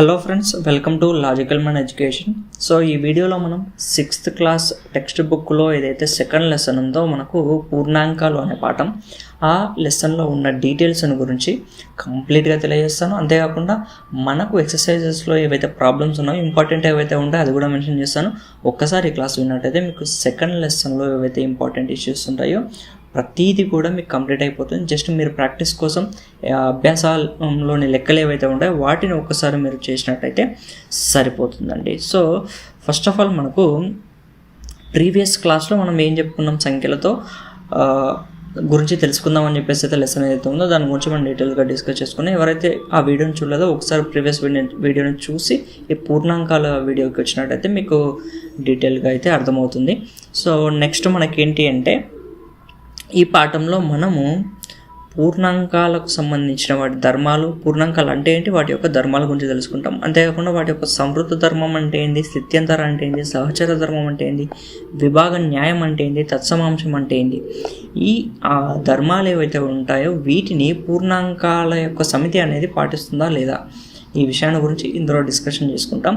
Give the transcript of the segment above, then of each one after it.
Hello friends welcome to logical man education so ఈ వీడియోలో మనం సిక్స్త్ క్లాస్ టెక్స్ట్ బుక్లో ఏదైతే సెకండ్ లెసన్ ఉందో మనకు పూర్ణాంకాలు అనే పాఠం ఆ లెసన్లో ఉన్న డీటెయిల్స్ గురించి కంప్లీట్గా తెలియజేస్తాను. అంతేకాకుండా మనకు ఎక్సర్సైజెస్లో ఏవైతే ప్రాబ్లమ్స్ ఉన్నాయో ఇంపార్టెంట్ ఏవైతే ఉంటాయో అది కూడా మెన్షన్ చేస్తాను. ఒక్కసారి ఈ క్లాస్ విన్నట్టయితే మీకు సెకండ్ లెసన్లో ఏవైతే ఇంపార్టెంట్ ఇష్యూస్ ఉంటాయో ప్రతీది కూడా మీకు కంప్లీట్ అయిపోతుంది. జస్ట్ మీరు ప్రాక్టీస్ కోసం అభ్యాసాలలోని లెక్కలు ఏవైతే ఉంటాయో వాటిని ఒక్కసారి మీరు చేసినట్టయితే సరిపోతుందండి. సో ఫస్ట్ ఆఫ్ ఆల్ మనకు ప్రీవియస్ క్లాస్లో మనం ఏం చెప్పుకున్నాం సంఖ్యలతో? గురించి తెలుసుకుందాం అని చెప్పేసి అయితే లెసన్ ఏదైతే ఉందో దాని గురించి మనం డీటెయిల్గా డిస్కస్ చేసుకుని ఎవరైతే ఆ వీడియోని చూడలేదో ఒకసారి ప్రీవియస్ వీడియో వీడియోని చూసి ఈ పూర్ణాంకాల వీడియోకి వచ్చినట్టయితే మీకు డీటెయిల్గా అయితే అర్థమవుతుంది. సో నెక్స్ట్ మనకేంటి అంటే ఈ పాఠంలో మనము పూర్ణాంకాలకు సంబంధించిన వాటి ధర్మాలు పూర్ణాంకాలు అంటే ఏంటి? వాటి యొక్క ధర్మాల గురించి తెలుసుకుంటాం. అంతేకాకుండా వాటి యొక్క సమృద్ధ ధర్మం అంటే ఏంటి స్థిత్యంతర అంటే ఏంటి సహచర ధర్మం అంటే ఏంటి విభాగ న్యాయం అంటే ఏంటి తత్సమాంశం అంటే ఏంటి ఈ ఆ ధర్మాలు ఏవైతే ఉంటాయో వీటిని పూర్ణాంకాల యొక్క సమితి అనేది పాటిస్తుందా లేదా? ఈ విషయాన్ని గురించి ఇందులో డిస్కషన్ చేసుకుంటాం.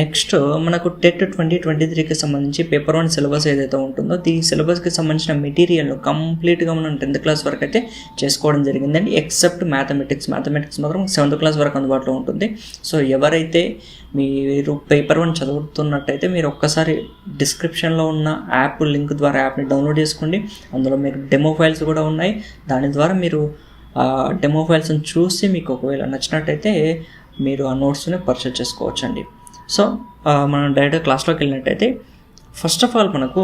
నెక్స్ట్ మనకు టెట్ ట్వంటీ ట్వంటీ త్రీకి సంబంధించి పేపర్ వన్ సిలబస్ ఏదైతే ఉంటుందో ఈ సిలబస్కి సంబంధించిన మెటీరియల్ కంప్లీట్గా మనం టెన్త్ క్లాస్ వరకు అయితే చేసుకోవడం జరిగిందండి. ఎక్సెప్ట్ మ్యాథమెటిక్స్ మ్యాథమెటిక్స్ మాత్రం సెవెంత్ క్లాస్ వరకు అందుబాటులో ఉంటుంది. సో ఎవరైతే మీరు పేపర్ వన్ చదువుతున్నట్టయితే మీరు ఒక్కసారి డిస్క్రిప్షన్లో ఉన్న యాప్ లింక్ ద్వారా యాప్ని డౌన్లోడ్ చేసుకోండి. అందులో మీకు డెమో ఫైల్స్ కూడా ఉన్నాయి. దాని ద్వారా మీరు డెమో ఫైల్స్ని చూసి మీకు ఒకవేళ నచ్చినట్టయితే మీరు ఆ నోట్స్ని పర్చేస్ చేసుకోవచ్చండి. సో మనం డైరెక్ట్ క్లాస్లోకి వెళ్ళినట్టయితే ఫస్ట్ ఆఫ్ ఆల్ మనకు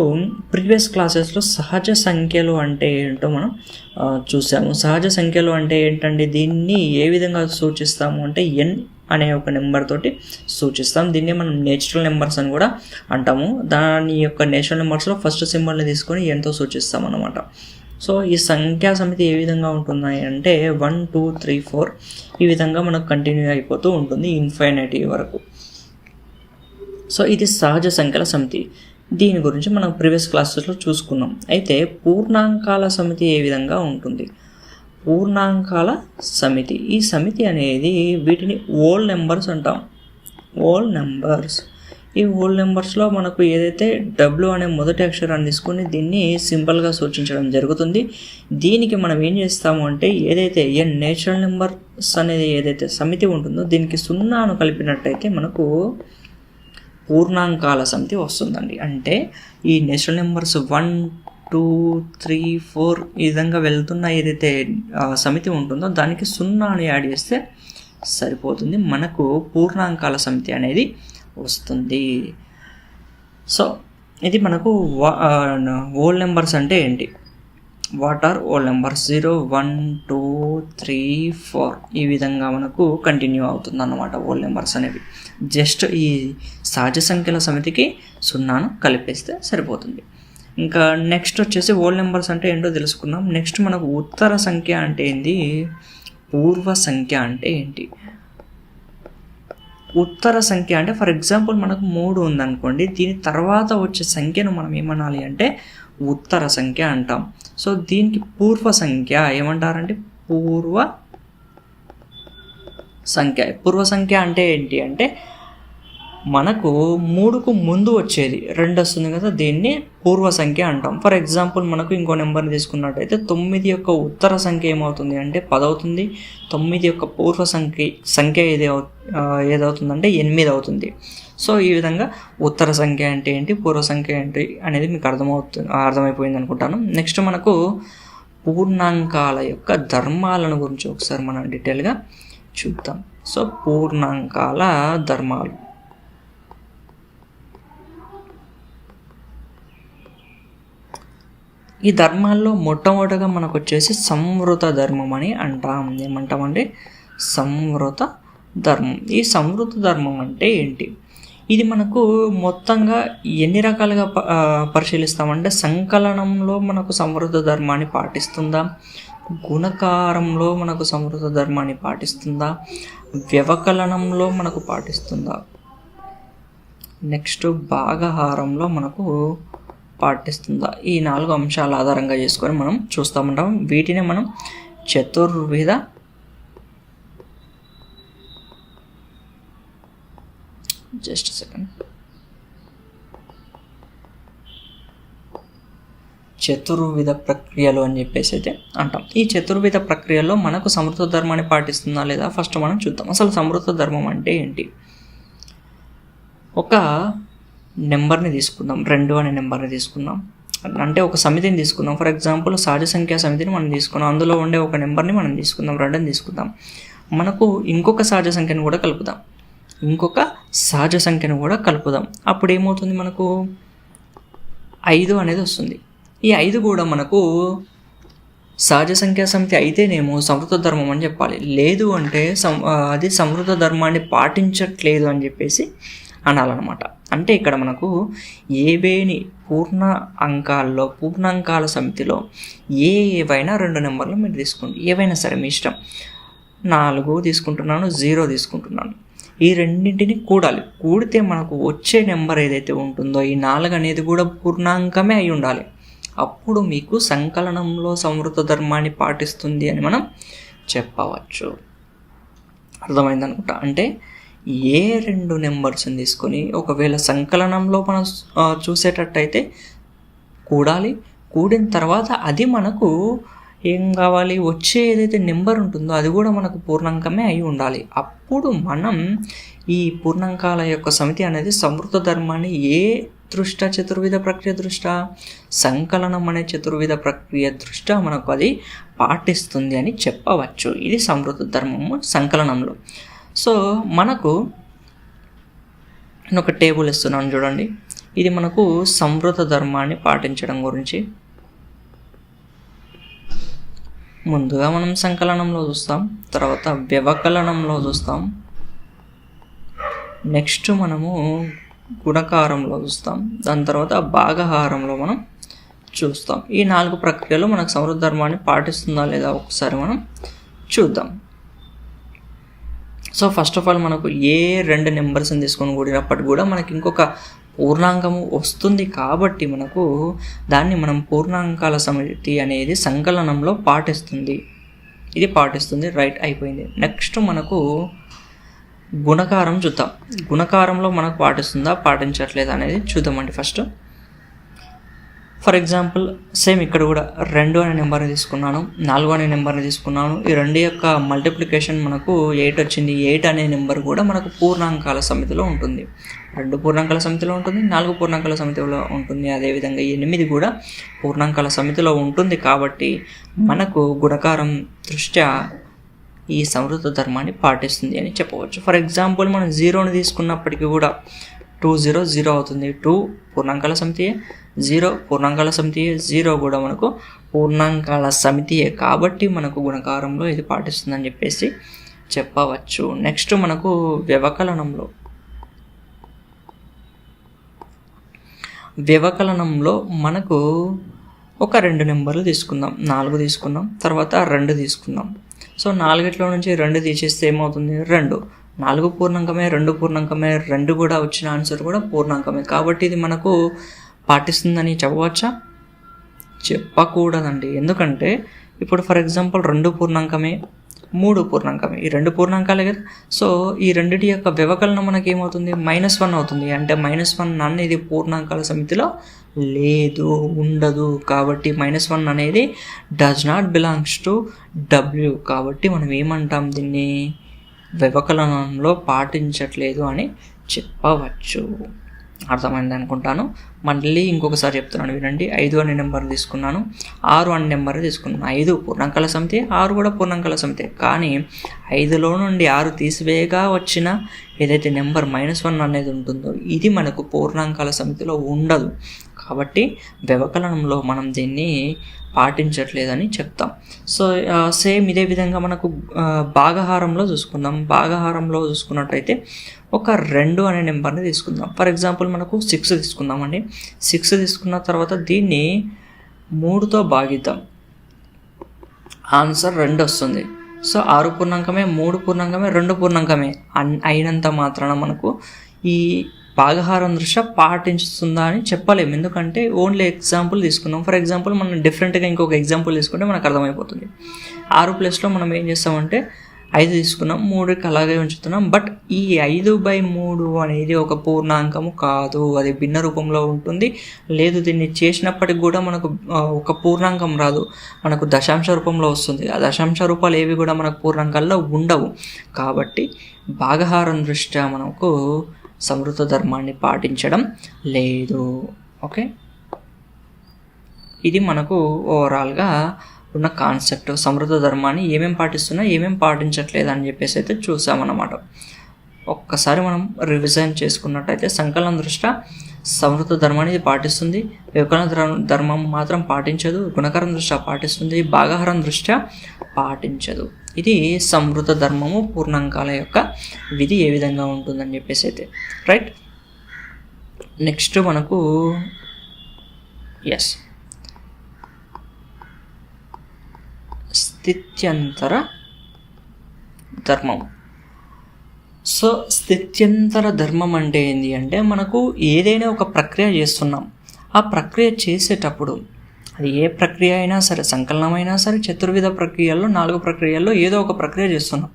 ప్రీవియస్ క్లాసెస్లో సహజ సంఖ్యలు అంటే ఏంటో మనం చూసాము. సహజ సంఖ్యలు అంటే ఏంటండి? దీన్ని ఏ విధంగా సూచిస్తాము అంటే ఎన్ అనే ఒక నెంబర్ తోటి సూచిస్తాం. దీన్ని మనం నేచురల్ నెంబర్స్ అని కూడా అంటాము. దాని యొక్క నేచురల్ నెంబర్స్లో ఫస్ట్ సింబల్ని తీసుకొని ఎంతో సూచిస్తాం అన్నమాట సో ఈ సంఖ్యా సమితి ఏ విధంగా ఉంటున్నాయి అంటే వన్ టూ త్రీ ఫోర్ ఈ విధంగా మనకు కంటిన్యూ అయిపోతూ ఉంటుంది ఇన్ఫైనైటీ వరకు. సో ఇది సహజ సంఖ్యల సమితి. దీని గురించి మనం ప్రీవియస్ క్లాసెస్లో చూసుకున్నాం. అయితే పూర్ణాంకాల సమితి ఏ విధంగా ఉంటుంది? పూర్ణాంకాల సమితి. ఈ సమితి అనేది వీటిని ఓల్ నెంబర్స్ అంటాం. ఓల్ నెంబర్స్ ఈ ఓల్ నెంబర్స్లో మనకు ఏదైతే డబ్ల్యూ అనే మొదటి అక్షరాన్ని తీసుకొని దీన్ని సింపుల్గా సూచించడం జరుగుతుంది. దీనికి మనం ఏం చేస్తాము అంటే ఏదైతే ఏ నేచురల్ నెంబర్స్ అనేది ఏదైతే సమితి ఉంటుందో దీనికి సున్నాను కలిపినట్టయితే మనకు పూర్ణాంకాల సమితి వస్తుందండి. అంటే ఈ natural numbers one two three four ఈ విధంగా వెళ్తున్న ఏదైతే సమితి ఉంటుందో దానికి సున్నాను యాడ్ చేస్తే సరిపోతుంది. మనకు పూర్ణాంకాల సమితి అనేది వస్తుంది. సో ఇది మనకు ఓల్డ్ నెంబర్స్ అంటే ఏంటి? What are whole numbers zero one two three four ఈ విధంగా మనకు కంటిన్యూ అవుతుంది అన్నమాట ఓల్ నెంబర్స్ అనేవి. జస్ట్ ఈ సహజ సంఖ్యల సమితికి సున్నాను కలిపేస్తే సరిపోతుంది. ఇంకా నెక్స్ట్ వచ్చేసి ఓల్ నెంబర్స్ అంటే ఏంటో తెలుసుకుందాం. నెక్స్ట్ మనకు ఉత్తర సంఖ్య అంటే ఏంటి పూర్వ సంఖ్య అంటే ఏంటి? ఉత్తర సంఖ్య అంటే ఫర్ ఎగ్జాంపుల్ మనకు మూడు ఉందనుకోండి దీని తర్వాత వచ్చే సంఖ్యను మనం ఏమనాలి అంటే ఉత్తర సంఖ్య అంటాం. సో దీనికి పూర్వ సంఖ్య ఏమంటారంటే పూర్వ సంఖ్య. పూర్వ సంఖ్య అంటే ఏంటి అంటే మనకు మూడుకు ముందు వచ్చేది. రెండు వస్తుంది కదా దీన్ని పూర్వ సంఖ్య అంటాం. ఫర్ ఎగ్జాంపుల్ మనకు ఇంకో నెంబర్ని తీసుకున్నట్టయితే తొమ్మిది యొక్క ఉత్తర సంఖ్య ఏమవుతుంది అంటే పదవుతుంది. తొమ్మిది యొక్క పూర్వ సంఖ్య సంఖ్య ఏది అవు- ఏదవుతుందంటే ఎనిమిది అవుతుంది. సో ఈ విధంగా ఉత్తర సంఖ్య అంటే ఏంటి పూర్వ సంఖ్య ఏంటి అనేది మీకు అర్థమవుతుంది అర్థమైపోయింది అనుకుంటాను. నెక్స్ట్ మనకు పూర్ణాంకాల యొక్క ధర్మాలను గురించి ఒకసారి మనం డీటెయిల్గా చూద్దాం. సో పూర్ణాంకాల ధర్మాలు. ఈ ధర్మాల్లో మొట్టమొదటిగా మనకు వచ్చేసి సంవృత ధర్మం అని అంటాం ఏమంటామంటే సంవృత ధర్మం. ఈ సంవృత ధర్మం అంటే ఏంటి? ఇది మనకు మొత్తంగా ఎన్ని రకాలుగా ప- పరిశీలిస్తామంటే సంకలనంలో మనకు సంవృద్ధ ధర్మాన్ని పాటిస్తుందా? గుణకారంలో మనకు సంవృద్ధ ధర్మాన్ని పాటిస్తుందా? వ్యవకలనంలో మనకు పాటిస్తుందా? నెక్స్ట్ భాగహారంలో మనకు పాటిస్తుందా? ఈ నాలుగు అంశాల ఆధారంగా చేసుకొని మనం చూస్తామంటాం. వీటిని మనం చతుర్విధ జస్ట్ సెకండ్ చతుర్విధ ప్రక్రియలు అని చెప్పేసి అయితే అంటాం. ఈ చతుర్విధ ప్రక్రియలో మనకు సమృద్ధ ధర్మాన్ని పాటిస్తుందా లేదా ఫస్ట్ మనం చూద్దాం. అసలు సమృద్ధ ధర్మం అంటే ఏంటి? ఒక నెంబర్ని తీసుకుందాం. రెండు అనే నెంబర్ని తీసుకుందాం. అంటే ఒక సమితిని తీసుకుందాం. ఫర్ ఎగ్జాంపుల్ సహజ సంఖ్యా సమితిని మనం తీసుకున్నాం. అందులో ఉండే ఒక నెంబర్ని మనం తీసుకుందాం. రెండుని తీసుకుందాం. మనకు ఇంకొక సహజ సంఖ్యను కూడా కలుపుదాం. ఇంకొక సహజ సంఖ్యను కూడా కలుపుదాం. అప్పుడు ఏమవుతుంది మనకు? ఐదు అనేది వస్తుంది. ఈ ఐదు కూడా మనకు సహజ సంఖ్యా సమితి అయితేనేమో సమృద్ధ ధర్మం అని చెప్పాలి. లేదు అంటే సం అది సమృద్ధ ధర్మాన్ని పాటించట్లేదు అని చెప్పేసి అనాలన్నమాట. అంటే ఇక్కడ మనకు ఏవేని పూర్ణ అంకాల్లో పూర్ణాంకాల సమితిలో ఏవైనా రెండు నెంబర్లు మీరు తీసుకోండి. ఏవైనా సరే మీ ఇష్టం. నాలుగు తీసుకుంటున్నాను జీరో తీసుకుంటున్నాను. ఈ రెండింటిని కూడాలి. కూడితే మనకు వచ్చే నెంబర్ ఏదైతే ఉంటుందో ఈ నాలుగు అనేది కూడా పూర్ణాంకమే అయి ఉండాలి. అప్పుడు మీకు సంకలనంలో సమృద్ధ ధర్మాన్ని పాటిస్తుంది అని మనం చెప్పవచ్చు. అర్థమైంది అనుకుంటా అంటే ఏ రెండు నెంబర్స్ని తీసుకొని ఒకవేళ సంకలనంలో మనం చూసేటట్టయితే కూడాలి. కూడిన తర్వాత అది మనకు ఏం కావాలి? వచ్చే ఏదైతే నెంబర్ ఉంటుందో అది కూడా మనకు పూర్ణాంకమే అయి ఉండాలి. అప్పుడు మనం ఈ పూర్ణాంకాల యొక్క సమితి అనేది సమృద్ధ ధర్మాన్ని ఏ దృష్ట చతుర్విధ ప్రక్రియ దృష్ట సంకలనం అనే చతుర్విధ ప్రక్రియ దృష్ట మనకు అది పాటిస్తుంది అని చెప్పవచ్చు. ఇది సమృద్ధ ధర్మము సంకలనంలో. సో మనకు నేను ఒక టేబుల్ ఇస్తున్నాను చూడండి. ఇది మనకు సమృద్ధ ధర్మాన్ని పాటించడం గురించి. ముందుగా మనం సంకలనంలో చూస్తాం తర్వాత వ్యవకలనంలో చూస్తాం. నెక్స్ట్ మనము గుణకారంలో చూస్తాం దాని తర్వాత భాగహారంలో మనం చూస్తాం. ఈ నాలుగు ప్రక్రియలు మనకు సమృద్ధ ధర్మాన్ని పాటిస్తుందా లేదా ఒకసారి మనం చూద్దాం. సో ఫస్ట్ ఆఫ్ ఆల్ మనకు ఏ రెండు నెంబర్స్ని తీసుకొని కూడినప్పటి కూడా మనకి ఇంకొక పూర్ణాంకము వస్తుంది కాబట్టి మనకు దాన్ని మనం పూర్ణాంకాల సమితి అనేది సంకలనంలో పాటిస్తుంది. ఇది పాటిస్తుంది రైట్ అయిపోయింది. నెక్స్ట్ మనకు గుణకారం చూద్దాం. గుణకారంలో మనకు పాటిస్తుందా పాటించట్లేదా అనేది చూద్దామండి ఫస్ట్ ఫర్ ఎగ్జాంపుల్ సేమ్ ఇక్కడ కూడా రెండు అనే నెంబర్ని తీసుకున్నాను నాలుగు అనే నెంబర్ని తీసుకున్నాను. ఈ రెండు యొక్క మల్టిప్లికేషన్ మనకు ఎయిట్ వచ్చింది. ఎయిట్ అనే నెంబర్ కూడా మనకు పూర్ణాంకాల సమితిలో ఉంటుంది. రెండు పూర్ణాంకాల సమితిలో ఉంటుంది నాలుగు పూర్ణాంకాల సమితిలో ఉంటుంది. అదేవిధంగా ఎనిమిది కూడా పూర్ణాంకాల సమితిలో ఉంటుంది కాబట్టి మనకు గుణకారం దృష్ట్యా ఈ సమృద్ధ ధర్మాన్ని పాటిస్తుంది అని చెప్పవచ్చు. ఫర్ ఎగ్జాంపుల్ మనం జీరోని తీసుకున్నప్పటికీ కూడా టూ జీరో జీరో అవుతుంది. టూ పూర్ణాంకాల సమితియే జీరో పూర్ణాంకాల సమితియే జీరో కూడా మనకు పూర్ణాంకాల సమితియే. కాబట్టి మనకు గుణకారంలో ఇది పాటిస్తుందని చెప్పేసి చెప్పవచ్చు. నెక్స్ట్ మనకు వ్యవకలనంలో. వ్యవకలనంలో మనకు ఒక రెండు నెంబర్లు తీసుకుందాం. నాలుగు తీసుకుందాం తర్వాత రెండు తీసుకుందాం. సో నాలుగిట్లో నుంచి రెండు తీసేస్తే ఏమవుతుంది? రెండు. నాలుగు పూర్ణాంకమే రెండు పూర్ణాంకమే రెండు కూడా వచ్చిన ఆన్సర్ కూడా పూర్ణాంకమే. కాబట్టి ఇది మనకు పాటిస్తుందని చెప్పవచ్చా? చెప్పకూడదండి. ఎందుకంటే ఇప్పుడు ఫర్ ఎగ్జాంపుల్ రెండు పూర్ణాంకమే మూడు పూర్ణాంకమే ఈ రెండు పూర్ణాంకాలే కదా. సో ఈ రెండిటి యొక్క వ్యవకలనం మనకి ఏమవుతుంది మైనస్ వన్ అవుతుంది. అంటే మైనస్ వన్ అనేది పూర్ణాంకాల సమితిలో లేదు ఉండదు. కాబట్టి మైనస్ వన్ అనేది does not belongs to W కాబట్టి మనం ఏమంటాం దీన్ని? వ్యవకలనంలో పాటించట్లేదు అని చెప్పవచ్చు. అర్థమైంది అనుకుంటాను. మళ్ళీ ఇంకొకసారి చెప్తున్నాను వినండి. ఐదు అనే నెంబర్ తీసుకున్నాను. ఆరు అనే నెంబర్ తీసుకున్నాను. ఐదు పూర్ణాంకాల సమితి ఆరు కూడా పూర్ణాంకాల సమితి. కానీ ఐదులో నుండి ఆరు తీసివేయగా వచ్చిన ఏదైతే నెంబర్ మైనస్ వన్ అనేది ఉంటుందో ఇది మనకు పూర్ణాంకాల సమితిలో ఉండదు. కాబట్టి వ్యవకలనంలో మనం దీన్ని పాటించట్లేదని చెప్తాం. సో సేమ్ ఇదే విధంగా మనకు భాగహారంలో చూసుకుందాం. భాగహారంలో చూసుకున్నట్టయితే ఒక రెండు అనే నెంబర్ని తీసుకుందాం. ఫర్ ఎగ్జాంపుల్ మనకు సిక్స్ తీసుకుందామండి. సిక్స్ తీసుకున్న తర్వాత దీన్ని మూడుతో భాగిద్దాం. ఆన్సర్ రెండు వస్తుంది. సో ఆరు పూర్ణాంకమే మూడు పూర్ణాంకమే రెండు పూర్ణాంకమే అయినంత మాత్రాన మనకు ఈ భాగహారం దృష్ట్యా పాటించుతుందా అని చెప్పలేము. ఎందుకంటే ఓన్లీ ఎగ్జాంపుల్ తీసుకున్నాం ఫర్ ఎగ్జాంపుల్ మనం డిఫరెంట్గా ఇంకొక ఎగ్జాంపుల్ తీసుకుంటే మనకు అర్థమైపోతుంది. ఆరు ప్లస్లో మనం ఏం చేస్తామంటే ఐదు తీసుకున్నాం మూడుకి అలాగే ఉంచుతున్నాం. బట్ ఈ ఐదు బై మూడు అనేది ఒక పూర్ణాంకము కాదు. అది భిన్న రూపంలో ఉంటుంది. లేదు దీన్ని చేసినప్పటికి కూడా మనకు ఒక పూర్ణాంకం రాదు. మనకు దశాంశ రూపంలో వస్తుంది. ఆ దశాంశ రూపాలు ఏవి కూడా మనకు పూర్ణాంకాల్లో ఉండవు. కాబట్టి భాగహారం దృష్ట్యా మనకు సమృద్ధ ధర్మాన్ని పాటించడం లేదు. ఓకే? ఇది మనకు ఓవరాల్గా ఉన్న కాన్సెప్ట్. సమృద్ధ ధర్మాన్ని ఏమేం పాటిస్తున్నా ఏమేం పాటించట్లేదు అని చెప్పేసి అయితే చూసామన్నమాట. ఒక్కసారి మనం రివిజన్ చేసుకున్నట్టయితే సంకలనం దృష్ట్యా సమృద్ధ ధర్మాన్ని పాటిస్తుంది. వికలన ధర్మం మాత్రం పాటించదు. గుణకరం దృష్ట్యా పాటిస్తుంది. భాగహరం దృష్ట్యా పాటించదు. ఇది సమృద్ధ ధర్మము పూర్ణాంకాల యొక్క విధి ఏ విధంగా ఉంటుందని చెప్పేసి అయితే. రైట్ నెక్స్ట్ మనకు ఎస్ స్థిత్యంతర ధర్మం. సో స్థిత్యంతర ధర్మం అంటే ఏంటి అంటే మనకు ఏదైనా ఒక ప్రక్రియ చేస్తున్నాం. ఆ ప్రక్రియ చేసేటప్పుడు అది ఏ ప్రక్రియ అయినా సరే సంకలనమైనా సరే చతుర్విధ ప్రక్రియల్లో నాలుగు ప్రక్రియల్లో ఏదో ఒక ప్రక్రియ చేస్తున్నాం.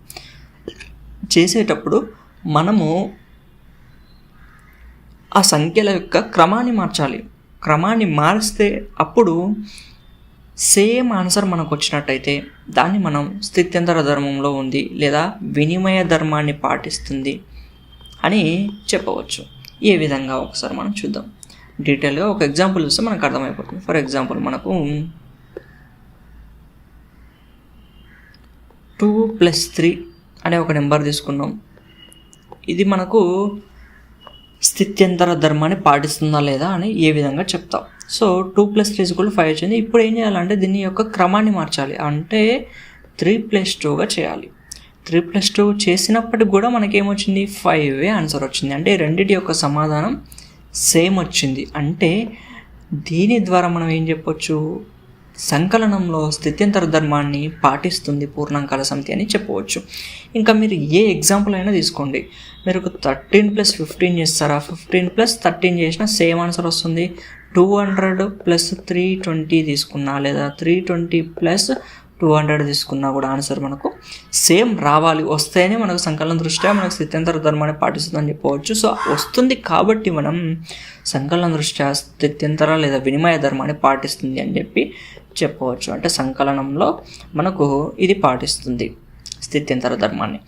చేసేటప్పుడు మనము ఆ సంఖ్యల యొక్క క్రమాన్ని మార్చాలి. క్రమాన్ని మారిస్తే అప్పుడు సేమ్ ఆన్సర్ మనకు వచ్చినట్టయితే దాన్ని మనం స్థిత్యంతర ధర్మంలో ఉంది లేదా వినిమయ ధర్మాన్ని పాటిస్తుంది అని చెప్పవచ్చు. ఏ విధంగా ఒకసారి మనం చూద్దాం. డీటెయిల్గా ఒక ఎగ్జాంపుల్ ఇస్తే మనకు అర్థమైపోతుంది. ఫర్ ఎగ్జాంపుల్ మనకు టూ ప్లస్ త్రీ అనే ఒక నెంబర్ తీసుకున్నాం. ఇది మనకు స్థిత్యంతర ధర్మాన్ని పాటిస్తుందా లేదా అని ఏ విధంగా చెప్తాం. సో టూ ప్లస్ త్రీ కూడా ఫైవ్ వచ్చింది. ఇప్పుడు ఏం చేయాలంటే దీని యొక్క క్రమాన్ని మార్చాలి. అంటే త్రీ ప్లస్ టూగా చేయాలి. త్రీ ప్లస్ టూ చేసినప్పటికి కూడా మనకేమొచ్చింది ఫైవ్ ఆన్సర్ వచ్చింది. అంటే రెండిటి యొక్క సమాధానం సేమ్ వచ్చింది. అంటే దీని ద్వారా మనం ఏం చెప్పొచ్చు? సంకలనంలో స్థిత్యంతర ధర్మాన్ని పాటిస్తుంది పూర్ణాంకాల సమితి అని చెప్పవచ్చు. ఇంకా మీరు ఏ ఎగ్జాంపుల్ అయినా తీసుకోండి. మీరు ఒక థర్టీన్ ప్లస్ ఫిఫ్టీన్ చేస్తారా? ఫిఫ్టీన్ ప్లస్ థర్టీన్ చేసినా సేమ్ ఆన్సర్ వస్తుంది. Two hundred plus three twenty తీసుకున్నా లేదా three twenty plus two hundred తీసుకున్నా కూడా ఆన్సర్ మనకు సేమ్ రావాలి. వస్తేనే మనకు సంకలనం దృష్ట్యా మనకు స్థిత్యంతర ధర్మాన్ని పాటిస్తుందని చెప్పవచ్చు. సో వస్తుంది కాబట్టి మనం సంకలనం దృష్ట్యా స్థిత్యంతర లేదా వినిమయ ధర్మాన్ని పాటిస్తుంది అని చెప్పి చెప్పవచ్చు. అంటే సంకలనంలో మనకు ఇది పాటిస్తుంది స్థిత్యంతర ధర్మాన్ని.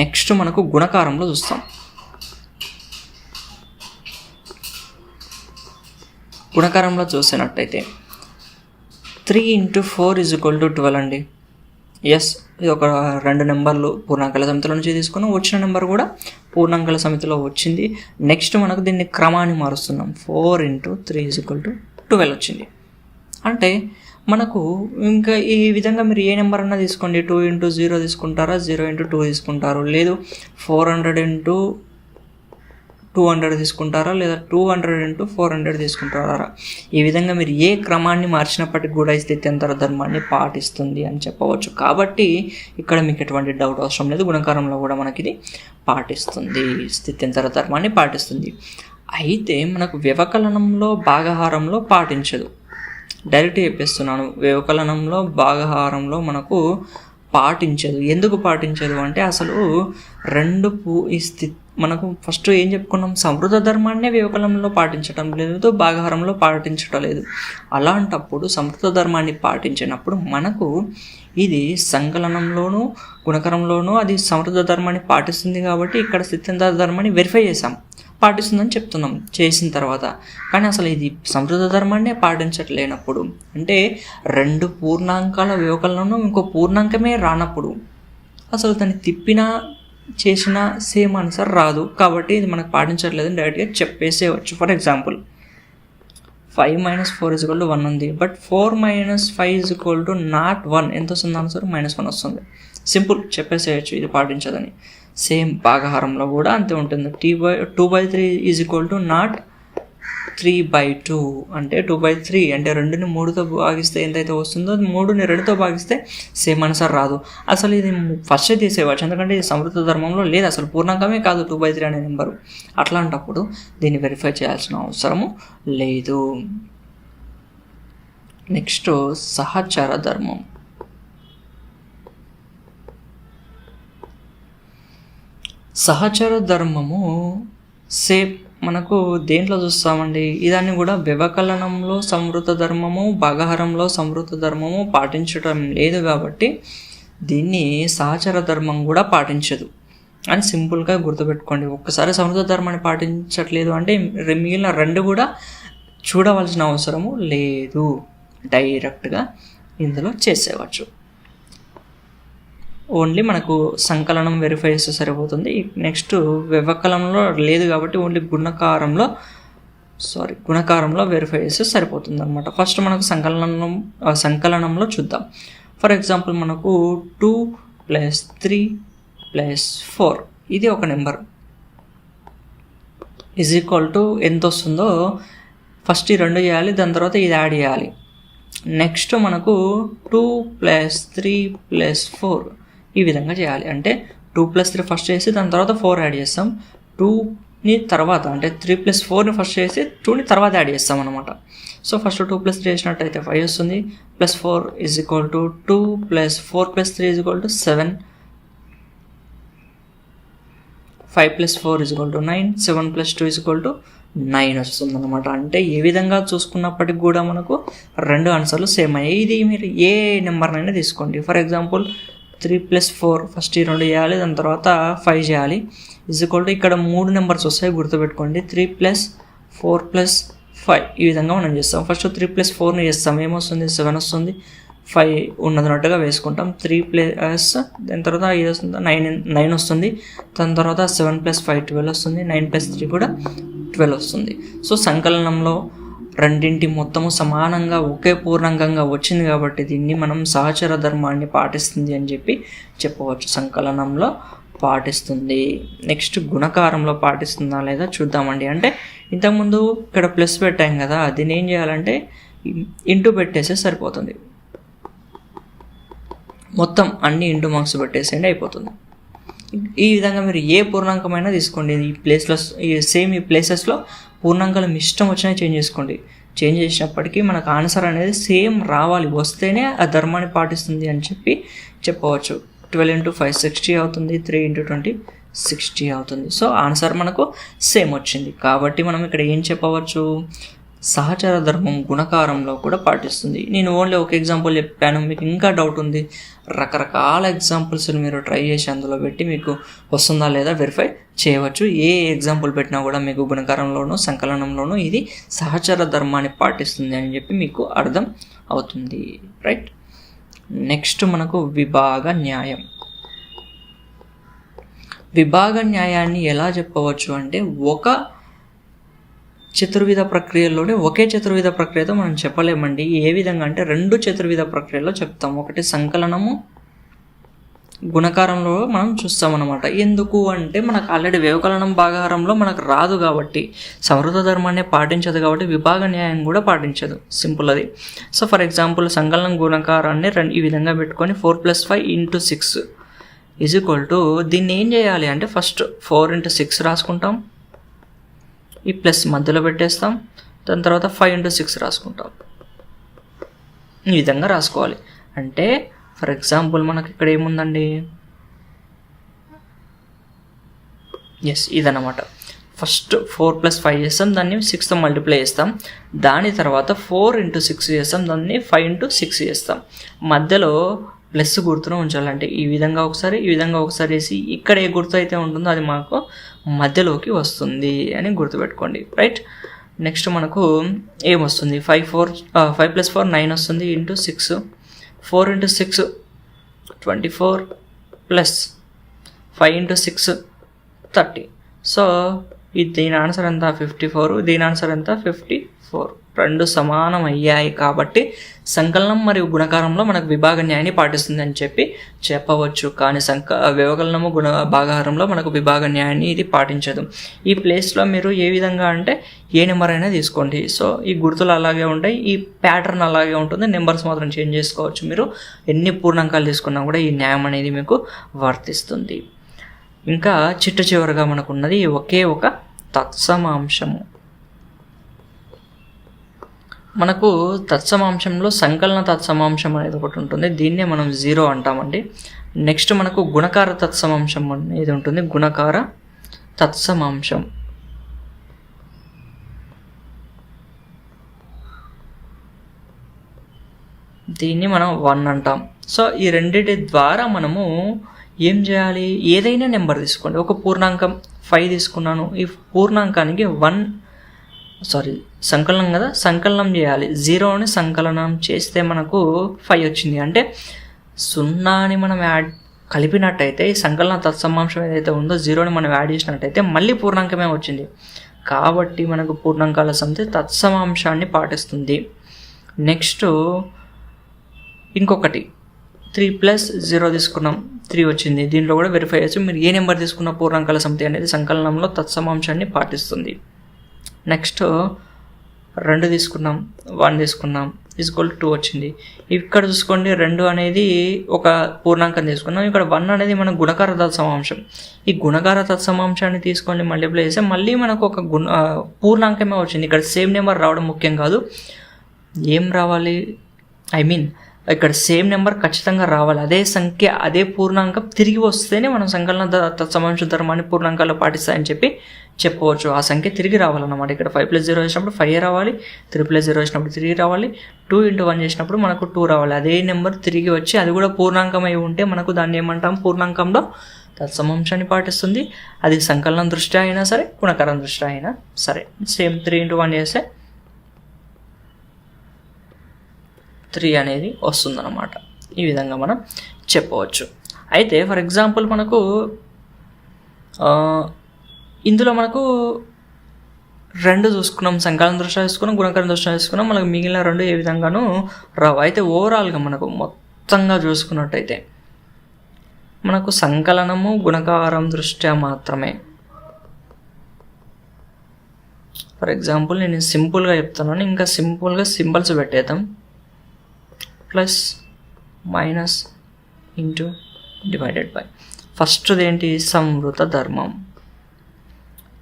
నెక్స్ట్ మనకు గుణకారంలో చూస్తాం. గుణకారంలో చూసినట్టయితే three into four is equal to twelve అండి. ఎస్ ఇది ఒక రెండు నెంబర్లు పూర్ణాంకాల సమితిలో నుంచి తీసుకున్నాం. వచ్చిన నెంబర్ కూడా పూర్ణాంకాల సమితిలో వచ్చింది. నెక్స్ట్ మనకు దీన్ని క్రమాన్ని మారుస్తున్నాం. Four into three is equal to twelve వచ్చింది. అంటే మనకు ఇంకా ఈ విధంగా మీరు ఏ నెంబర్ అన్నా తీసుకోండి. టూ ఇంటూ జీరో తీసుకుంటారా? జీరో ఇంటూ టూ తీసుకుంటారు. లేదు four hundred into two hundred తీసుకుంటారా లేదా two hundred into four hundred తీసుకుంటారా? ఈ విధంగా మీరు ఏ క్రమాన్ని మార్చినప్పటికీ కూడా ఈ స్థిత్యంతర ధర్మాన్ని పాటిస్తుంది అని చెప్పవచ్చు. కాబట్టి ఇక్కడ మీకు ఎటువంటి డౌట్ అవసరం లేదు. గుణకారంలో కూడా మనకి ఇది పాటిస్తుంది. స్థిత్యంతర ధర్మాన్ని పాటిస్తుంది. అయితే మనకు వ్యవకలనంలో భాగహారంలో పాటించదు. డైరెక్ట్ చెప్పేస్తున్నాను. వ్యవకలనంలో భాగహారంలో మనకు పాటించదు. ఎందుకు పాటించదు అంటే అసలు రెండు పూ ఈ మనకు ఫస్ట్ ఏం చెప్పుకున్నాం? సమృద్ధ ధర్మాన్నే వివకలంలో పాటించడం లేదు భాగహారంలో పాటించడం లేదు. అలాంటప్పుడు సమృద్ధ ధర్మాన్ని పాటించినప్పుడు మనకు ఇది సంకలనంలోనూ గుణకరంలోనూ అది సమృద్ధ ధర్మాన్ని పాటిస్తుంది కాబట్టి ఇక్కడ స్థిత్యంతర ధర్మాన్ని వెరిఫై చేసాం పాటిస్తుందని చెప్తున్నాం చేసిన తర్వాత. కానీ అసలు ఇది సంస్కృత ధర్మాన్నే పాటించట్లేనప్పుడు. అంటే రెండు పూర్ణాంకాల వ్యవకలనం ఇంకో పూర్ణాంకమే రానప్పుడు. అసలు దాన్ని తిప్పినా చేసిన సేమ్ ఆన్సర్ రాదు. కాబట్టి ఇది మనకు పాటించట్లేదు డైరెక్ట్గా చెప్పేసేవచ్చు for example five minus four is equal to one ఉంది. But four minus five is equal to not one. ఎంత వస్తుంది ఆన్సర్? మైనస్ వన్ వస్తుంది. సింపుల్ చెప్పేసేయచ్చు ఇది పాటించదని. సేమ్ భాగహారంలో కూడా అంతే ఉంటుంది. T by two by three is equal to not three by two అంటే టూ బై త్రీ అంటే రెండుని మూడుతో భాగిస్తే ఎంతైతే వస్తుందో అది మూడుని రెండుతో భాగిస్తే సేమ్ ఆన్సర్ రాదు. అసలు ఇది ఫస్ట్ తీసేవచ్చు ఎందుకంటే ఇది సమృద్ధ ధర్మంలో లేదు. అసలు పూర్ణాంకమే కాదు టూ బై త్రీ అనే నెంబరు అట్లాంటప్పుడు దీన్ని వెరిఫై చేయాల్సిన అవసరము లేదు. నెక్స్ట్ సహచార ధర్మం. సహచర ధర్మము సేఫ్ మనకు దేంట్లో చూస్తామండి? ఇదాన్ని కూడా వ్యవకలనంలో సంవృత ధర్మము భాగహారంలో సంవృత ధర్మము పాటించడం లేదు కాబట్టి దీన్ని సహచర ధర్మం కూడా పాటించదు అని సింపుల్గా గుర్తుపెట్టుకోండి. ఒక్కసారి సమృద్ధ ధర్మాన్ని పాటించట్లేదు అంటే మిగిలిన రెండు కూడా చూడవలసిన అవసరము లేదు. డైరెక్ట్గా ఇందులో చేసేవచ్చు ఓన్లీ మనకు సంకలనం వెరిఫై చేస్తే సరిపోతుంది. నెక్స్ట్ వ్యవకలంలో లేదు కాబట్టి ఓన్లీ గుణకారంలో సారీ గుణకారంలో వెరిఫై చేస్తే సరిపోతుంది అనమాట ఫస్ట్ మనకు సంకలనం ఆ, సంకలనంలో చూద్దాం. ఫర్ ఎగ్జాంపుల్ మనకు two plus three plus four ఇది ఒక నెంబర్ ఈజ్ ఈక్వల్ టు ఎంత వస్తుందో ఫస్ట్ ఈ రెండు చేయాలి దాని తర్వాత ఇది యాడ్ చేయాలి. నెక్స్ట్ మనకు two plus three plus four ఈ విధంగా చేయాలి. అంటే టూ ప్లస్ త్రీ ఫస్ట్ చేసి దాని తర్వాత ఫోర్ యాడ్ చేస్తాం. టూని తర్వాత అంటే త్రీ ప్లస్ ఫోర్ని ఫస్ట్ చేసి టూని తర్వాత యాడ్ చేస్తాం అనమాట so first two plus three చేసినట్టయితే ఫైవ్ వస్తుంది. Plus four is equal to two plus four plus three is equal to seven five plus four is equal to nine seven plus two is equal to nine వస్తుంది అనమాట అంటే ఏ విధంగా చూసుకున్నప్పటికి కూడా మనకు రెండు ఆన్సర్లు సేమ్ అయ్యాయి. ఇది మీరు ఏ నెంబర్నైనా తీసుకోండి. For example three plus four first ఈ రెండు చేయాలి దాని తర్వాత ఫైవ్ చేయాలి. ఇజ్ ఈక్వల్ టు ఇక్కడ మూడు నెంబర్స్ వస్తాయి గుర్తుపెట్టుకోండి. Three plus four plus five ఈ విధంగా మనం చేస్తాం. ఫస్ట్ త్రీ ప్లస్ ఫోర్ని చేస్తాం. ఏమొస్తుంది సెవెన్ వస్తుంది. ఫైవ్ ఉన్నదన్నట్టుగా వేసుకుంటాం. త్రీ ప్లస్ దాని తర్వాత ఇది వస్తుంది? నైన్ నైన్ వస్తుంది. దాని తర్వాత సెవెన్ ప్లస్ ఫైవ్ ట్వెల్వ్ వస్తుంది. నైన్ ప్లస్ త్రీ కూడా ట్వెల్వ్ వస్తుంది. సో సంకలనంలో రెండింటి మొత్తము సమానంగా ఒకే పూర్ణాంగంగా వచ్చింది కాబట్టి దీన్ని మనం సహచర ధర్మాన్ని పాటిస్తుంది అని చెప్పి చెప్పవచ్చు. సంకలనంలో పాటిస్తుంది. నెక్స్ట్ గుణకారంలో పాటిస్తుందా లేదా చూద్దామండి. అంటే ఇంతకుముందు ఇక్కడ ప్లస్ పెట్టాం కదా దీన్ని ఏం చేయాలంటే ఇంటూ పెట్టేస్తే సరిపోతుంది. మొత్తం అన్ని ఇంటూ మార్క్స్ పెట్టేసేయండి అయిపోతుంది. ఈ విధంగా మీరు ఏ పూర్ణాంకమైనా తీసుకోండి. ఈ ప్లేస్లో సేమ్ ఈ ప్లేసెస్లో పూర్ణాంకాలు మీ ఇష్టం వచ్చినా చేంజ్ చేసుకోండి. చేంజ్ చేసినప్పటికీ మనకు ఆన్సర్ అనేది సేమ్ రావాలి. వస్తేనే ఆ ధర్మాన్ని పాటిస్తుంది అని చెప్పి చెప్పవచ్చు. ట్వెల్వ్ ఇంటూ ఫైవ్ సిక్స్టీ అవుతుంది. త్రీ ఇంటూ ట్వంటీ సిక్స్టీ అవుతుంది. సో ఆన్సర్ మనకు సేమ్ వచ్చింది. కాబట్టి మనం ఇక్కడ ఏం చెప్పవచ్చు? సహచర ధర్మం గుణకారంలో కూడా పాటిస్తుంది. నేను ఓన్లీ ఒక ఎగ్జాంపుల్ చెప్పాను. మీకు ఇంకా డౌట్ ఉంది. రకరకాల ఎగ్జాంపుల్స్ మీరు ట్రై చేసి అందులో పెట్టి మీకు వస్తుందా లేదా వెరిఫై చేయవచ్చు. ఏ ఎగ్జాంపుల్ పెట్టినా కూడా మీకు గుణకారంలోనూ సంకలనంలోనూ ఇది సహచర ధర్మాన్ని పాటిస్తుంది అని చెప్పి మీకు అర్థం అవుతుంది. రైట్ నెక్స్ట్ మనకు విభాగ న్యాయం. విభాగ న్యాయాన్ని ఎలా చెప్పవచ్చు అంటే ఒక చతుర్విధ ప్రక్రియల్లోనే ఒకే చతుర్విధ ప్రక్రియతో మనం చెప్పలేమండి. ఏ విధంగా అంటే రెండు చతుర్విధ ప్రక్రియలో చెప్తాం. ఒకటి సంకలనము గుణకారంలో మనం చూస్తాం అనమాట ఎందుకు అంటే మనకు ఆల్రెడీ వ్యవకలనం భాగాహారంలో మనకు రాదు కాబట్టి. సమృద్ధ ధర్మాన్ని పాటించదు కాబట్టి విభాగ న్యాయం కూడా పాటించదు. సింపుల్ అది. సో ఫర్ ఎగ్జాంపుల్ సంకలనం గుణకారాన్ని రెండు ఈ విధంగా పెట్టుకొని four plus five into six is equal to దీన్ని ఏం చేయాలి అంటే ఫస్ట్ ఫోర్ ఇంటూ సిక్స్ రాసుకుంటాం. ఈ ప్లస్ మధ్యలో పెట్టేస్తాం. దాని తర్వాత ఫైవ్ ఇంటూ సిక్స్ రాసుకుంటాం. ఈ విధంగా రాసుకోవాలి. అంటే ఫర్ ఎగ్జాంపుల్ మనకి ఇక్కడ ఏముందండి? ఎస్ ఇదన్నమాట. ఫస్ట్ ఫోర్ ప్లస్ ఫైవ్ చేస్తాం. దాన్ని సిక్స్తో మల్టిప్లై చేస్తాం. దాని తర్వాత ఫోర్ ఇంటూ సిక్స్ చేస్తాం. దాన్ని ఫైవ్ ఇంటూ సిక్స్ చేస్తాం. మధ్యలో ప్లస్ గుర్తును ఉంచాలంటే ఈ విధంగా ఒకసారి ఈ విధంగా ఒకసారి వేసి ఇక్కడ ఏ గుర్తు అయితే ఉంటుందో అది మాకు మధ్యలోకి వస్తుంది అని గుర్తుపెట్టుకోండి. రైట్ నెక్స్ట్ మనకు ఏమొస్తుంది five four five plus four nine వస్తుంది into six four into six twenty four plus five into six thirty so ఇది దీని ఆన్సర్ ఎంత ఫిఫ్టీ ఫోర్ దీని ఆన్సర్ ఎంత ఫిఫ్టీ ఫోర్ రెండు సమానం అయ్యాయి కాబట్టి సంకలనం మరియు గుణకారంలో మనకు విభాగ న్యాయాన్ని పాటిస్తుంది అని చెప్పి చెప్పవచ్చు. కానీ సంక వ్యవకలనము గుణ భాగారంలో మనకు విభాగ న్యాయాన్ని ఇది పాటించదు. ఈ ప్లేస్లో మీరు ఏ విధంగా అంటే ఏ నెంబర్ అయినా తీసుకోండి. సో ఈ గుర్తులు అలాగే ఉంటాయి ఈ ప్యాటర్న్ అలాగే ఉంటుంది నెంబర్స్ మాత్రం చేంజ్ చేసుకోవచ్చు మీరు. ఎన్ని పూర్ణాంకాలు తీసుకున్నా కూడా ఈ న్యాయం అనేది మీకు వర్తిస్తుంది. ఇంకా చిట్ట చివరిగా మనకున్నది ఒకే ఒక తత్సమాంశము. మనకు తత్సమాంశంలో సంకలన తత్సమాంశం అనేది ఒకటి ఉంటుంది. దీన్నే మనం జీరో అంటామండి. నెక్స్ట్ మనకు గుణకార తత్సమాంశం అనేది ఉంటుంది. గుణకార తత్సమాంశం. దీన్ని మనం వన్ అంటాం. సో ఈ రెండింటి ద్వారా మనము ఏం చేయాలి? ఏదైనా నెంబర్ తీసుకోండి. ఒక పూర్ణాంకం ఫైవ్ తీసుకున్నాను. ఈ పూర్ణాంకానికి వన్ సారీ సంకలనం కదా? సంకలనం చేయాలి. జీరోని సంకలనం చేస్తే మనకు ఫైవ్ వచ్చింది. అంటే సున్నాని మనం యాడ్ కలిపినట్టయితే ఈ సంకలన తత్సమాంశం ఏదైతే ఉందో జీరోని మనం యాడ్ చేసినట్టయితే మళ్ళీ పూర్ణాంకమే వచ్చింది. కాబట్టి మనకు పూర్ణాంకాల సమితి తత్సమాంశాన్ని పాటిస్తుంది. నెక్స్ట్ ఇంకొకటి. త్రీ ప్లస్ జీరో తీసుకున్నాం. త్రీ వచ్చింది. దీంట్లో కూడా వెరిఫై చేసి మీరు ఏ నెంబర్ తీసుకున్న పూర్ణాంకాల సమితి అనేది సంకలనంలో తత్సమాంశాన్ని పాటిస్తుంది. నెక్స్ట్ రెండు తీసుకున్నాం వన్ తీసుకున్నాం ఈజ్వల్ టూ వచ్చింది. ఇక్కడ చూసుకోండి రెండు అనేది ఒక పూర్ణాంకం తీసుకున్నాం. ఇక్కడ వన్ అనేది మన గుణకార తత్సమాంశం. ఈ గుణకార తత్సమాంశాన్ని తీసుకొని మల్టిప్లై చేస్తే మళ్ళీ మనకు ఒక గుణ పూర్ణాంకమే వచ్చింది. ఇక్కడ సేమ్ నెంబర్ రావడం ముఖ్యం కాదు. ఏం రావాలి? ఐ మీన్ ఇక్కడ సేమ్ నెంబర్ ఖచ్చితంగా రావాలి. అదే సంఖ్య అదే పూర్ణాంకం తిరిగి వస్తేనే మనం సంకలన ద- తత్సమాంశ ధర్మాన్ని పూర్ణాంకాలు పాటిస్తాయని చెప్పి చెప్పవచ్చు. ఆ సంఖ్య తిరిగి రావాలన్నమాట. ఇక్కడ ఫైవ్ ప్లస్ జీరో వేసినప్పుడు ఫైవ్ రావాలి త్రీ ప్లస్ జీరో వేసినప్పుడు తిరిగి రావాలి టూ ఇంటూ వన్ చేసినప్పుడు మనకు టూ రావాలి. అదే నెంబర్ తిరిగి వచ్చి అది కూడా పూర్ణాంకం అయి ఉంటే మనకు దాన్ని ఏమంటాం? పూర్ణాంకంలో తత్సమాంశాన్ని పాటిస్తుంది. అది సంకలనం దృష్ట్యా అయినా సరే గుణకరం దృష్ట్యా అయినా సరే. సేమ్ త్రీ ఇంటూ వన్ చేస్తే త్రీ అనేది వస్తుందన్నమాట. ఈ విధంగా మనం చెప్పవచ్చు. అయితే ఫర్ ఎగ్జాంపుల్ మనకు ఇందులో మనకు రెండు చూసుకున్నాం. సంకాలం దృష్ట్యా చూసుకున్నాం గుణకరం దృష్ట్యా చూసుకున్నాం. మనకు మిగిలిన రెండు ఏ విధంగానూ రావు. అయితే ఓవరాల్గా మనకు మొత్తంగా చూసుకున్నట్టయితే మనకు సంకలనము గుణకారం దృష్ట్యా మాత్రమే. ఫర్ ఎగ్జాంపుల్ నేను సింపుల్గా చెప్తున్నాను. ఇంకా సింపుల్గా సింబల్స్ పెట్టేద్దాం. Plus minus into divided by. ఫస్ట్ది ఏంటి సంవృత ధర్మం.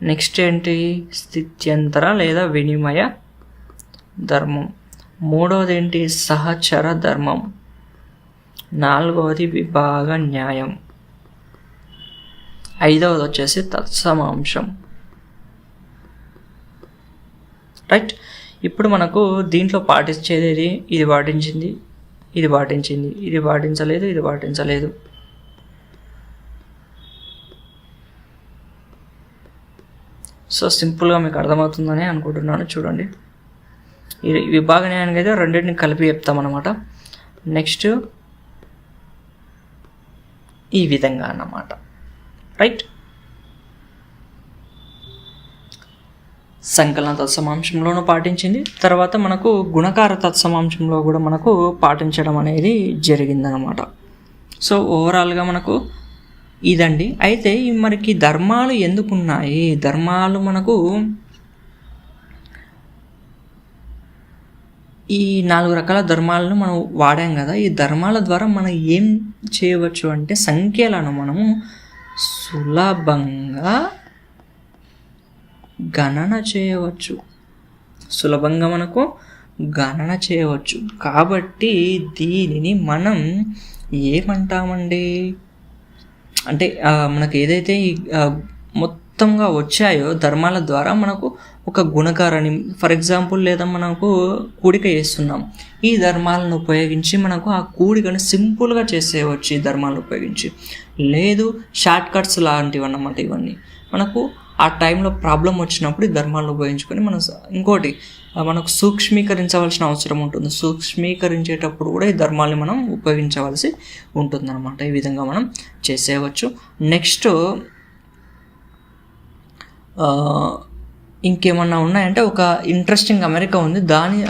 నెక్స్ట్ ఏంటి? స్థిత్యంతర లేదా వినిమయ ధర్మం. మూడవది ఏంటి సహచర ధర్మం. నాలుగవది విభాగ న్యాయం. ఐదవది వచ్చేసి తత్సమాంశం. రైట్. ఇప్పుడు మనకు దీంట్లో పాటించేది ఇది పాటించింది ఇది పాటించింది ఇది పాటించలేదు ఇది పాటించలేదు. సో సింపుల్గా మీకు అర్థమవుతుందని అనుకుంటున్నాను చూడండి. ఇది విభాగ న్యాయానికి అయితే రెండింటిని కలిపి చెప్తామన్నమాట. నెక్స్ట్ ఈ విధంగా అన్నమాట. రైట్? సంకలన తత్సమాంశంలోనూ పాటించింది. తర్వాత మనకు గుణకార తత్సమాంశంలో కూడా మనకు పాటించడం అనేది జరిగిందనమాట సో ఓవరాల్గా మనకు ఇదండి. అయితే మనకి ధర్మాలు ఎందుకున్నాయి? ధర్మాలు మనకు ఈ నాలుగు రకాల ధర్మాలను మనం వాడాం కదా. ఈ ధర్మాల ద్వారా మనం ఏం చేయవచ్చు అంటే సంఖ్యలను మనము సులభంగా గణన చేయవచ్చు. సులభంగా మనకు గణన చేయవచ్చు. కాబట్టి దీనిని మనం ఏమంటామండి? అంటే మనకు ఏదైతే ఈ మొత్తంగా వచ్చాయో ధర్మాల ద్వారా మనకు ఒక గుణకారాన్ని ఫర్ ఎగ్జాంపుల్ లేదా మనకు కూడిక చేస్తున్నాం. ఈ ధర్మాలను ఉపయోగించి మనకు ఆ కూడికను సింపుల్గా చేసేయవచ్చు ఈ ధర్మాలను ఉపయోగించి. లేదు షార్ట్ కట్స్ లాంటివి అన్నమాట ఇవన్నీ. మనకు ఆ టైంలో ప్రాబ్లం వచ్చినప్పుడు ఈ ధర్మాలను ఉపయోగించుకొని మనం ఇంకోటి మనకు సూక్ష్మీకరించవలసిన అవసరం ఉంటుంది. సూక్ష్మీకరించేటప్పుడు కూడా ఈ ధర్మాల్ని మనం ఉపయోగించవలసి ఉంటుందన్నమాట. ఈ విధంగా మనం చేసేయవచ్చు. నెక్స్ట్ ఇంకేమన్నా ఉన్నాయంటే ఒక ఇంట్రెస్టింగ్ అమెరికా ఉంది. దాని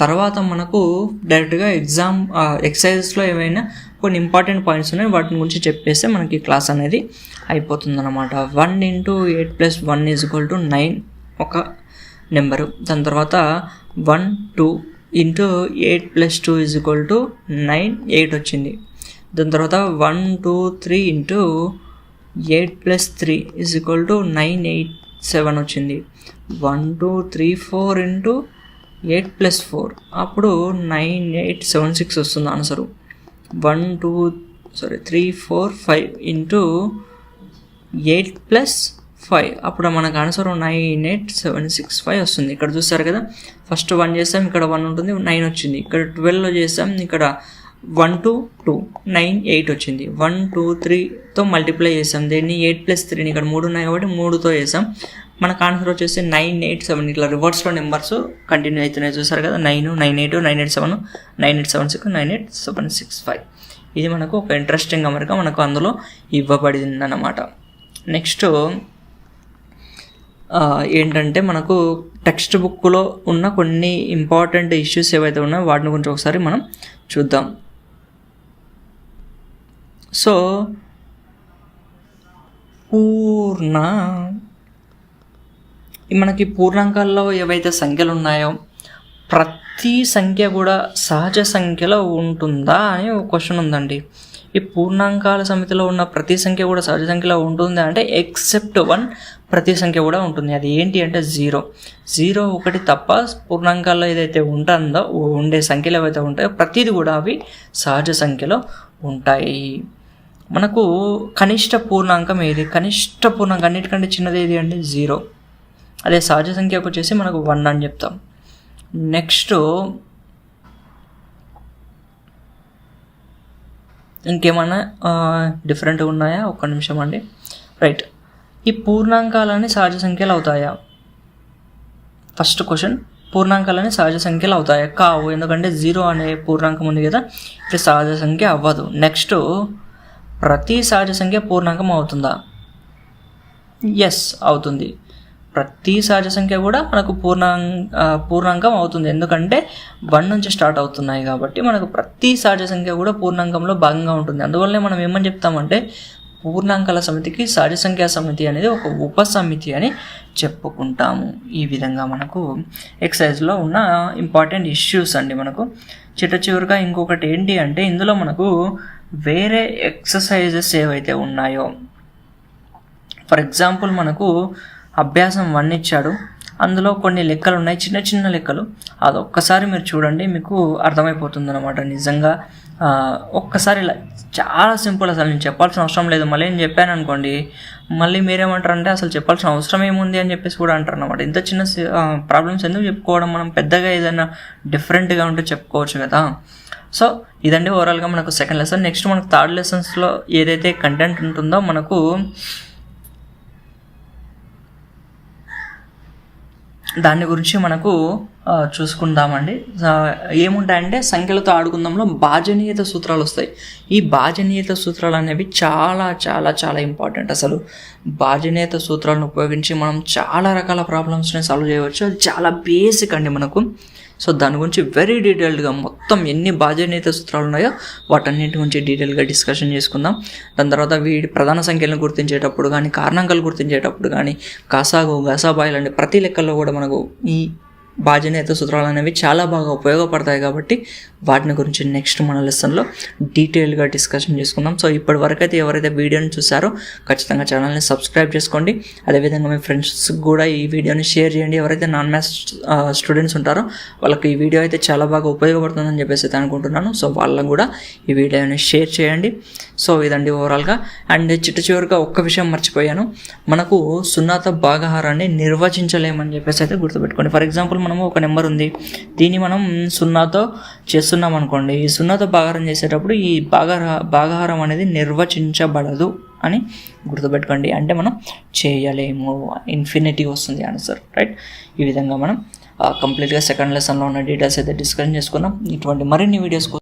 తర్వాత మనకు డైరెక్ట్గా ఎగ్జామ్ ఎక్సైజెస్లో ఏమైనా కొన్ని ఇంపార్టెంట్ పాయింట్స్ ఉన్నాయి. వాటి గురించి చెప్పేస్తే మనకి క్లాస్ అనేది అయిపోతుంది అనమాట one into eight plus one is equal to nine ఒక నెంబరు. దాని తర్వాత one two into eight plus two is equal to nine eight వచ్చింది. దాని తర్వాత one two three into eight plus three is equal to nine eight seven వచ్చింది. One two three four into eight plus four. అప్పుడు nine eight seven six వస్తుంది answer. One two sorry three four five into eight plus five. అప్పుడు మనకు answer nine eight seven six five వస్తుంది. ఇక్కడ చూస్తారు కదా? First one చేసాం ఇక్కడ వన్ ఉంటుంది నైన్ వచ్చింది. ఇక్కడ ట్వెల్వ్లో చేసాం ఇక్కడ one two two nine eight వచ్చింది. వన్ టూ త్రీతో మల్టిప్లై చేసాం. దీన్ని ఎయిట్ ప్లస్ త్రీని ఇక్కడ మూడు ఉన్నాయి కాబట్టి మూడుతో చేసాం. మనకు ఆన్సర్ వచ్చేసి నైన్ ఎయిట్ సెవెన్. ఇట్లా రివర్స్లో నెంబర్స్ కంటిన్యూ అవుతున్నాయి చూసారు కదా? Nine nine eight nine eight seven nine eight seven six nine eight seven six five. ఇది మనకు ఒక ఇంట్రెస్టింగ్ అమరిక మనకు అందులో ఇవ్వబడింది అన్నమాట నెక్స్ట్ ఏంటంటే మనకు టెక్స్ట్ బుక్లో ఉన్న కొన్ని ఇంపార్టెంట్ ఇష్యూస్ ఏవైతే ఉన్నాయో వాటిని గురించి ఒకసారి మనం చూద్దాం. సో పూర్ణ. మనకి పూర్ణాంకాల్లో ఏవైతే సంఖ్యలు ఉన్నాయో ప్రతి సంఖ్య కూడా సహజ సంఖ్యలో ఉంటుందా అని ఒక క్వశ్చన్ ఉందండి. ఈ పూర్ణాంకాల సమితిలో ఉన్న ప్రతి సంఖ్య కూడా సహజ సంఖ్యలో ఉంటుంది అంటే ఎక్సెప్ట్ వన్ ప్రతి సంఖ్య కూడా ఉంటుంది. అది ఏంటి అంటే జీరో జీరో ఒకటి తప్ప పూర్ణాంకాల్లో ఏదైతే ఉంటుందో ఉండే సంఖ్యలు ఏవైతే ఉంటాయో ప్రతిది కూడా అవి సహజ సంఖ్యలో ఉంటాయి. మనకు కనిష్ట పూర్ణాంకం ఏది? కనిష్ట పూర్ణాంకం అన్నిటికంటే చిన్నది ఏది అంటే జీరో. అదే సహజ సంఖ్యకు వచ్చేసి మనకు వన్ అని చెప్తాం. నెక్స్ట్ ఇంకేమైనా డిఫరెంట్ ఉన్నాయా? ఒక్క నిమిషం అండి. రైట్ ఈ పూర్ణాంకాలని సహజ సంఖ్యలు అవుతాయా? ఫస్ట్ క్వశ్చన్ పూర్ణాంకాలని సహజ సంఖ్యలు అవుతాయా? కావు. ఎందుకంటే జీరో అనే పూర్ణాంకం ఉంది కదా. ఇది సహజ సంఖ్య అవ్వదు. నెక్స్ట్ ప్రతి సహజ సంఖ్య పూర్ణాంకం అవుతుందా? ఎస్ అవుతుంది. ప్రతి సహజ సంఖ్య కూడా మనకు పూర్ణాంక పూర్ణాంకం అవుతుంది. ఎందుకంటే వన్ నుంచి స్టార్ట్ అవుతున్నాయి కాబట్టి మనకు ప్రతి సహజ సంఖ్య కూడా పూర్ణాంకంలో భాగంగా ఉంటుంది. అందువల్లనే మనం ఏమని చెప్తామంటే పూర్ణాంకాల సమితికి సహజ సంఖ్యా సమితి అనేది ఒక ఉపసమితి అని చెప్పుకుంటాము. ఈ విధంగా మనకు ఎక్సైజ్లో ఉన్న ఇంపార్టెంట్ ఇష్యూస్ అండి మనకు. చిట్ట చివరిగా ఇంకొకటి ఏంటి అంటే ఇందులో మనకు వేరే ఎక్సర్సైజెస్ ఏవైతే ఉన్నాయో ఫర్ ఎగ్జాంపుల్ మనకు అభ్యాసం వన్ ఇచ్చాడు అందులో కొన్ని లెక్కలు ఉన్నాయి చిన్న చిన్న లెక్కలు. అది ఒక్కసారి మీరు చూడండి మీకు అర్థమైపోతుంది అనమాట నిజంగా ఒక్కసారి ఇలా చాలా సింపుల్ అసలు నేను చెప్పాల్సిన అవసరం లేదు. మళ్ళీ నేను చెప్పాను అనుకోండి మళ్ళీ మీరేమంటారు అంటే అసలు చెప్పాల్సిన అవసరం ఏముంది? అని చెప్పేసి కూడా అంటారు అనమాట ఇంత చిన్న ప్రాబ్లమ్స్ ఎందుకు చెప్పుకోవడం? మనం పెద్దగా ఏదైనా డిఫరెంట్గా ఉంటే చెప్పుకోవచ్చు కదా. సో ఇదండి ఓవరాల్గా మనకు సెకండ్ లెసన్ నెక్స్ట్ మనకు థర్డ్ లెసన్స్లో ఏదైతే కంటెంట్ ఉంటుందో మనకు దాని గురించి మనకు చూసుకుందామండి. ఏముంటాయంటే సంఖ్యలతో ఆడుకుందాంలో భాజనీయత సూత్రాలు వస్తాయి. ఈ భాజనీయత సూత్రాలు అనేవి చాలా చాలా చాలా ఇంపార్టెంట్ అసలు భాజనీయత సూత్రాలను ఉపయోగించి మనం చాలా రకాల ప్రాబ్లమ్స్ని సాల్వ్ చేయవచ్చు. అది చాలా బేసిక్ అండి మనకు. సో దాని గురించి వెరీ డీటెయిల్డ్గా మొత్తం ఎన్ని భాజనీయత సూత్రాలు ఉన్నాయో వాటన్నింటి గురించి డీటెయిల్గా డిస్కషన్ చేసుకుందాం. దాని తర్వాత వీడి ప్రధాన సంఖ్యలను గుర్తించేటప్పుడు కానీ కారణాంకాలు గుర్తించేటప్పుడు కానీ కాసాగు గసాబాయిలు అంటే ప్రతి లెక్కల్లో కూడా మనకు ఈ బాధ్యనేత సూత్రాలు అనేవి చాలా బాగా ఉపయోగపడతాయి కాబట్టి వాటిని గురించి నెక్స్ట్ మన లెసన్లో డీటెయిల్గా డిస్కషన్ చేసుకుందాం సో ఇప్పటి వరకు అయితే ఎవరైతే వీడియోని చూసారో ఖచ్చితంగా ఛానల్ని సబ్స్క్రైబ్ చేసుకోండి. అదేవిధంగా మీ ఫ్రెండ్స్కి కూడా ఈ వీడియోని షేర్ చేయండి. ఎవరైతే నాన్ మ్యాథ్స్ స్టూడెంట్స్ ఉంటారో వాళ్ళకి ఈ వీడియో అయితే చాలా బాగా ఉపయోగపడుతుందని చెప్పేసి అయితే అనుకుంటున్నాను. సో వాళ్ళకు కూడా ఈ వీడియోని షేర్ చేయండి. సో ఇదండి ఓవరాల్గా అండ్ చిట్ట చివరిగా ఒక్క విషయం మర్చిపోయాను. మనకు సున్నాత భాగహారాన్ని నిర్వచించలేమని చెప్పేసి అయితే గుర్తుపెట్టుకోండి. ఫర్ ఎగ్జాంపుల్ మనము ఒక నెంబర్ ఉంది. దీన్ని మనం సున్నాతో చేస్తున్నాం అనుకోండి. ఈ సున్నాతో భాగారం చేసేటప్పుడు ఈ భాగార భాగాహారం అనేది నిర్వచించబడదు అని గుర్తుపెట్టుకోండి. అంటే మనం చేయలేము. ఇన్ఫినిటీ వస్తుంది ఆన్సర్. రైట్? ఈ విధంగా మనం కంప్లీట్గా సెకండ్ లెసన్లో ఉన్న డీటెయిల్స్ అయితే డిస్కషన్ చేసుకున్నాం ఇటువంటి మరిన్ని వీడియోస్ కోసం